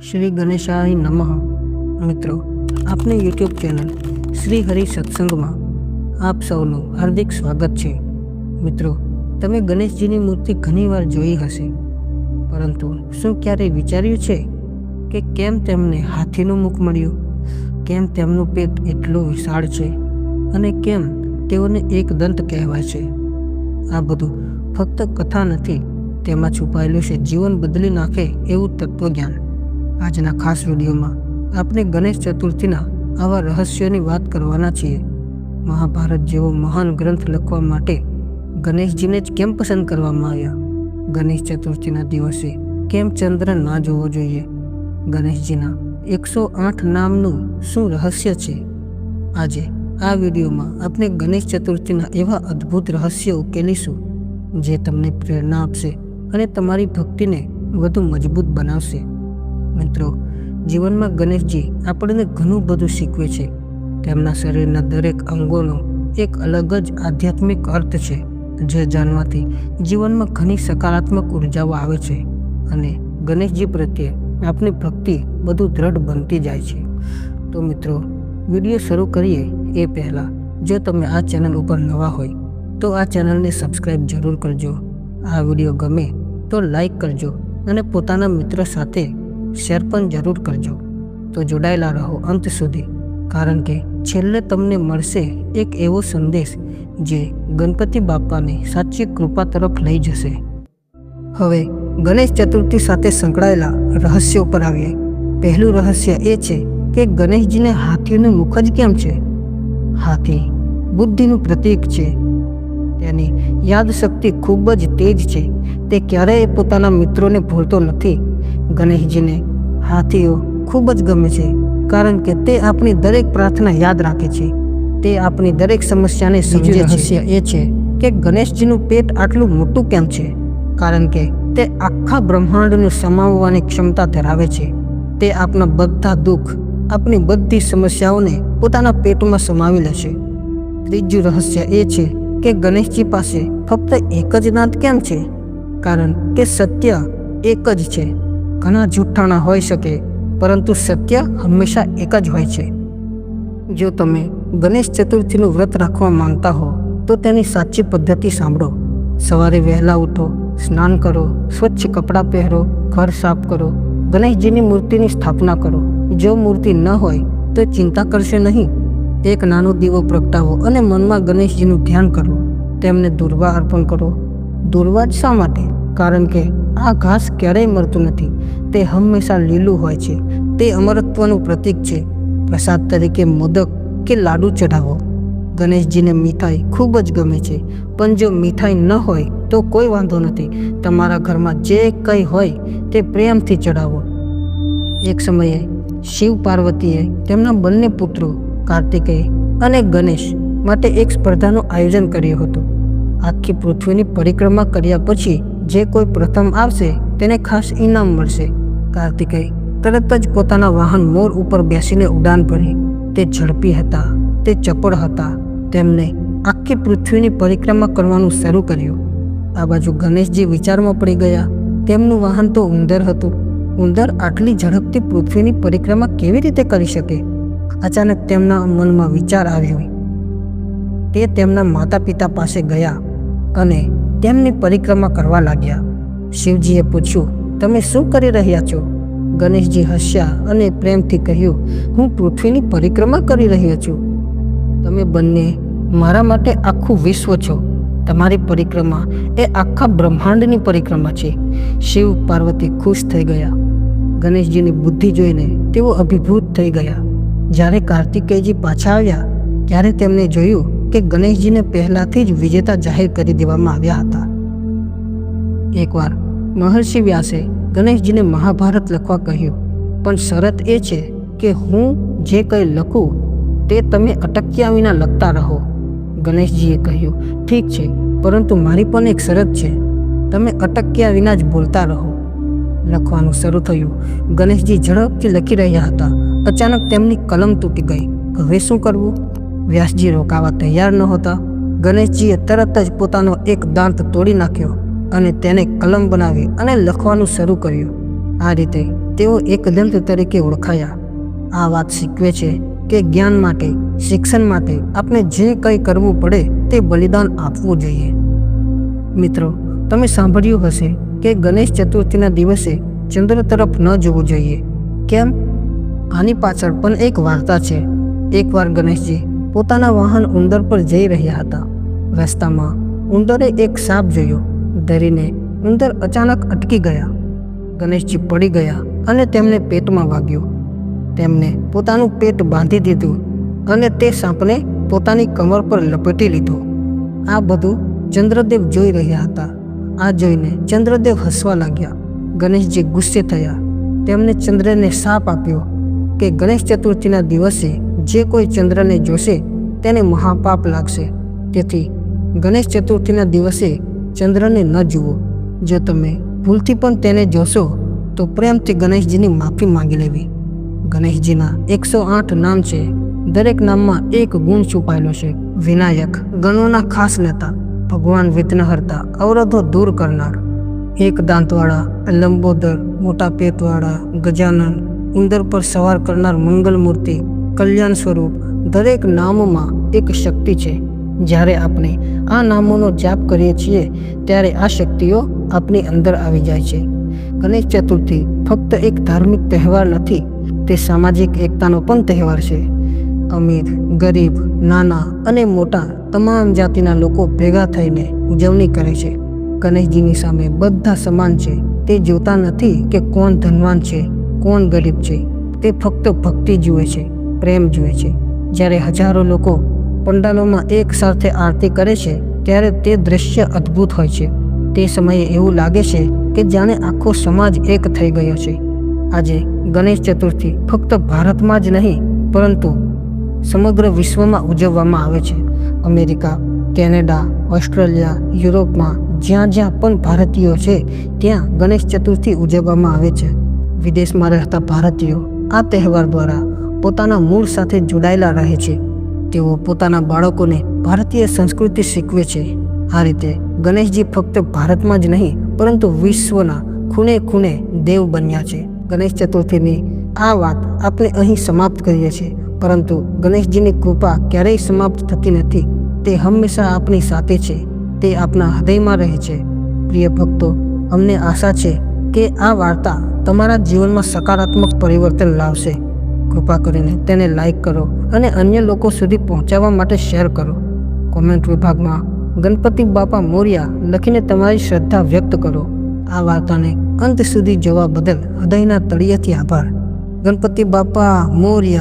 શ્રી ગણેશાય નમઃ. મિત્રો, આપની યુટ્યુબ ચેનલ શ્રી હરિ સત્સંગમાં આપ સૌનું હાર્દિક સ્વાગત છે. મિત્રો, તમે ગણેશજીની મૂર્તિ ઘણીવાર જોઈ હશે. પરંતુ શું ક્યારેય વિચાર્યું છે કે કેમ તેમને હાથીનું મુખ મળ્યું? કેમ તેમનું પેટ એટલું વિશાળ છે? અને કેમ તેઓને એક દંત કહેવાય છે? આ બધું ફક્ત કથા નથી, તેમાં છુપાયેલું છે. જીવન બદલી નાખે એવું તત્વજ્ઞાન. આજના ખાસ વિડીયોમાં આપણે ગણેશ ચતુર્થીના આવા રહસ્યોની વાત કરવાના છીએ. મહાભારત જેવો મહાન ગ્રંથ લખવા માટે ગણેશજીને જ કેમ પસંદ કરવામાં આવ્યા? ગણેશ ચતુર્થીના દિવસે કેમ ચંદ્ર ના જોવો જોઈએ? ગણેશજીના એકસો આઠ નામનું શું રહસ્ય છે? આજે આ વિડીયોમાં આપણે ગણેશ ચતુર્થીના એવા અદ્ભુત રહસ્યો ઉકેલીશું, જે તમને પ્રેરણા આપશે અને તમારી ભક્તિને વધુ મજબૂત બનાવશે. મિત્રો, જીવનમાં ગણેશજી આપણને ઘણું બધું શીખવે છે. તેમના શરીરના દરેક અંગોનો એક અલગ જ આધ્યાત્મિક અર્થ છે, જે જાણવાથી જીવનમાં ઘણી સકારાત્મક ઉર્જાઓ આવે છે અને ગણેશજી પ્રત્યે આપણી ભક્તિ વધુ દ્રઢ બનતી જાય છે. તો મિત્રો, વીડિયો શરૂ કરીએ એ પહેલાં, જો તમે આ ચેનલ ઉપર નવા હોય, તો આ ચેનલને સબસ્ક્રાઈબ જરૂર કરજો. આ વીડિયો ગમે તો લાઈક કરજો અને પોતાના મિત્રો સાથે શેર પણ જરૂર કરજો. તો જોડાયેલા રહો અંત સુધી, કારણ કે છેલ્લે તમને મળશે એક એવો સંદેશ જે ગણપતિ બાપાની સાચી કૃપા તરફ લઈ જશે. હવે ગણેશ ચતુર્થી સાથે સંકળાયેલા રહસ્યો પર આવીએ. પહેલું રહસ્ય એ છે કે ગણેશજીને હાથીનું મુખ જ કેમ છે? હાથી બુદ્ધિનું પ્રતીક છે. તેની યાદશક્તિ ખૂબ જ તેજ છે. તે ક્યારેય પોતાના મિત્રોને ભૂલતો નથી. ગણેશજીને હાથીઓ ખૂબ જ ગમે છે કારણ કે તે આપણી દરેક પ્રાર્થના યાદ રાખે છે. તે આપણી દરેક સમસ્યાને સમજે રહસ્ય એ છે કે ગણેશજીનું પેટ આટલું મોટું કેમ છે? કારણ કે તે આખા બ્રહ્માંડને સમાવવાની ક્ષમતા ધરાવે છે. તે આપણા બધા દુઃખ આપણી બધી સમસ્યાઓને પોતાના પેટમાં સમાવી લે છે. ત્રીજું રહસ્ય એ છે કે ગણેશજી પાસે ફક્ત એક જ દાંત કેમ છે? કારણ કે સત્ય એક જ છે. ઘણા જૂઠાણા હોઈ શકે, પરંતુ સત્ય હંમેશા એક જ હોય છે. જો તમે ગણેશ ચતુર્થીનું વ્રત રાખવા માંગતા હો, તો તેની સાચી પદ્ધતિ સાંભળો. સવારે વહેલા ઉઠો, સ્નાન કરો, સ્વચ્છ કપડાં પહેરો, ઘર સાફ કરો, ગણેશજીની મૂર્તિની સ્થાપના કરો. જો મૂર્તિ ન હોય, તો ચિંતા કરશે નહીં. એક નાનો દીવો પ્રગટાવો અને મનમાં ગણેશજીનું ધ્યાન કરો. તેમને દુર્વા અર્પણ કરો. દુર્વા જ શા માટે? કારણ કે આ ઘાસ ક્યારેય મળતું નથી. તે હંમેશા લીલું હોય છે. તે અમરત્વનું પ્રતીક છે. પ્રસાદ તરીકે મોદક કે લાડુ ચઢાવો. ગણેશજીને મીઠાઈ ખૂબ જ ગમે છે. પણ જો મીઠાઈ ન હોય, તો કોઈ વાંધો નથી. તમારા ઘરમાં જે કંઈ હોય, તે પ્રેમથી ચઢાવો. એક સમયે શિવ પાર્વતીએ તેમના બંને પુત્રો કાર્તિકેય અને ગણેશ માટે એક સ્પર્ધાનું આયોજન કર્યું હતું. આખી પૃથ્વીની પરિક્રમા કર્યા પછી જે કોઈ પ્રથમ આવશે, તેને ખાસ ઇનામ મળશે. કાર્તિકે તરત જ પોતાના વાહન મોર ઉપર બેસીને ઉડાન ભરી. તે ઝડપી હતા, તે ચપળ હતા. તેમને આખી પૃથ્વીની પરિક્રમા કરવાનું શરૂ કર્યું. આ બાજુ ગણેશજી વિચારમાં પડી ગયા. તેમનું વાહન તો ઉંદર હતું. ઉંદર આટલી ઝડપથી પૃથ્વીની પરિક્રમા કેવી રીતે કરી શકે? અચાનક તેમના મનમાં વિચાર આવ્યો. તે તેમના માતા પિતા પાસે ગયા અને તેમની પરિક્રમા કરવા લાગ્યા. શિવજીએ પૂછ્યું, તમે શું કરી રહ્યા છો? ગણેશજી હસ્યા અને પ્રેમથી કહ્યું, હું પૃથ્વીની પરિક્રમા કરી રહ્યો છું. તમે બંને મારા માટે આખું વિશ્વ છો. તમારી પરિક્રમા એ આખા બ્રહ્માંડની પરિક્રમા છે. શિવ પાર્વતી ખુશ થઈ ગયા. ગણેશજીની બુદ્ધિ જોઈને તેઓ અભિભૂત થઈ ગયા. જ્યારે કાર્તિકેયજી પાછા આવ્યા, ત્યારે તેમણે જોયું કે ગણેશજીને પહેલાથી જ વિજેતા જાહેર કરી દેવામાં આવ્યા હતા. એકવાર મહર્ષિ વ્યાસે ગણેશજીને મહાભારત લખવા કહ્યું, પણ શરત એ છે કે હું જે કંઈ લખું, તે તમે અટક્યા વિના લખતા રહો. ગણેશજીએ કહ્યું, ઠીક છે, પરંતુ મારી પણ એક શરત છે. તમે અટક્યા વિના જ બોલતા રહો. લખવાનું શરૂ થયું. ગણેશજી ઝડપથી લખી રહ્યા હતા. અચાનક તેમની કલમ તૂટી ગઈ. હવે શું કરવું? વ્યાસજી રોકાવા તૈયાર નહોતા. ગણેશજીએ તરત જ પોતાનો એક દાંત તોડી નાખ્યો અને તેને કલમ બનાવી અને લખવાનું શરૂ કર્યું. આ રીતે તેઓ એકદંત તરીકે ઓળખાયા. આ વાત શીખવે છે કે જ્ઞાન માટે, શિક્ષણ માટે આપણે જે કંઈ કરવું પડે તે બલિદાન આપવું જોઈએ. મિત્રો, તમે સાંભળ્યું હશે કે ગણેશ ચતુર્થીના દિવસે ચંદ્ર તરફ ન જોવું જોઈએ. કેમ? આની પાછળ પણ એક વાર્તા છે. એકવાર ગણેશજી પોતાના વાહન ઉંદર પર જઈ રહ્યા હતા. રસ્તામાં ઉંદરે એક સાપ જોયો. ડરીને ઉંદર અચાનક અટકી ગયા. ગણેશજી પડી ગયા અને તેમને પેટમાં વાગ્યો. તેમને પોતાનું પેટ બાંધી દીધું અને તે સાપને પોતાની કમર પર લપેટી લીધો. આ બધું ચંદ્રદેવ જોઈ રહ્યા હતા. આ જોઈને ચંદ્રદેવ હસવા લાગ્યા. ગણેશજી ગુસ્સે થયા. તેમને ચંદ્રને સાપ આપ્યો કે ગણેશ ચતુર્થીના દિવસે જે કોઈ ચંદ્રને જોશે તેને મહાપાપ લાગશે. તેથી ગણેશ ચતુર્થીના દિવસે ચંદ્રને ન જુઓ. જો તમે ભૂલથી પણ તેને જોશો, તો પ્રેમથી ગણેશજીની માફી માંગી લેવી. ગણેશજીના એકસો આઠ નામ છે. દરેક નામમાં એક ગુણ છુપાયેલો છે. વિનાયક ગણોના ખાસ નેતા, ભગવાન વિઘ્નહર્તા અવરોધો દૂર કરનાર. એક દાંતવાળા, લંબોદર, મોટા પેટવાળા, ગજાનન, ઉંદર પર સવાર કરનાર મંગલ મૂર્તિ કલ્યાણ સ્વરૂપ દરેક નામમાં એક શક્તિ છે. જ્યારે આપણે આ નામોનો જાપ કરીએ છીએ, ત્યારે આ શક્તિઓ આપણી અંદર આવી જાય છે. ગણેશ ચતુર્થી ફક્ત એક ધાર્મિક તહેવાર નથી, તે સામાજિક એકતાનો પણ તહેવાર છે. અમીર, ગરીબ, નાના અને મોટા તમામ જાતિના લોકો ભેગા થઈને ઉજવણી કરે છે. ગણેશજીની સામે બધા સમાન છે. તે જોતા નથી કે કોણ ધનવાન છે, કોણ ગરીબ છે. તે ફક્ત ભક્તિ જુએ છે. પ્રેમ જુએ છે. જ્યારે હજારો લોકો પંડાલોમાં એક સાથે આરતી કરે છે, ત્યારે તે દ્રશ્ય અદ્ભુત હોય છે. તે સમયે એવું લાગે છે કે જાણે આખો સમાજ એક થઈ ગયો છે. આજે ગણેશ ચતુર્થી ફક્ત ભારતમાં જ નહીં, પરંતુ સમગ્ર વિશ્વમાં ઉજવવામાં આવે છે. અમેરિકા, કેનેડા, ઓસ્ટ્રેલિયા, યુરોપમાં જ્યાં જ્યાં પણ ભારતીયો છે, ત્યાં ગણેશ ચતુર્થી ઉજવવામાં આવે છે. વિદેશમાં રહેતા ભારતીયો આ તહેવાર દ્વારા પોતાના મૂળ સાથે જોડાયેલા રહે છે. તેઓ પોતાના બાળકોને ભારતીય સંસ્કૃતિ શીખવે છે. આ રીતે ગણેશજી ફક્ત ભારતમાં જ નહીં, પરંતુ વિશ્વના ખૂણે ખૂણે દેવ બન્યા છે. ગણેશ ચતુર્થીની આ વાત આપણે અહીં સમાપ્ત કરીએ છીએ, પરંતુ ગણેશજીની કૃપા ક્યારેય સમાપ્ત થતી નથી. તે હંમેશા આપણી સાથે છે. તે આપણા હૃદયમાં રહે છે. પ્રિય ભક્તો, અમને આશા છે કે આ વાર્તા તમારા જીવનમાં સકારાત્મક પરિવર્તન લાવશે. કૃપા કરીને તેને લાઇક કરો અને અન્ય લોકો સુધી પહોંચાડવા માટે શેર કરો. કોમેન્ટ વિભાગમાં, ગણપતિ બાપા મોર્યા લખીને તમારી શ્રદ્ધા વ્યક્ત કરો. આ વાર્તાને અંત સુધી જોવા બદલ હૃદયના તળિયેથી આભાર. ગણપતિ બાપા મોર્યા.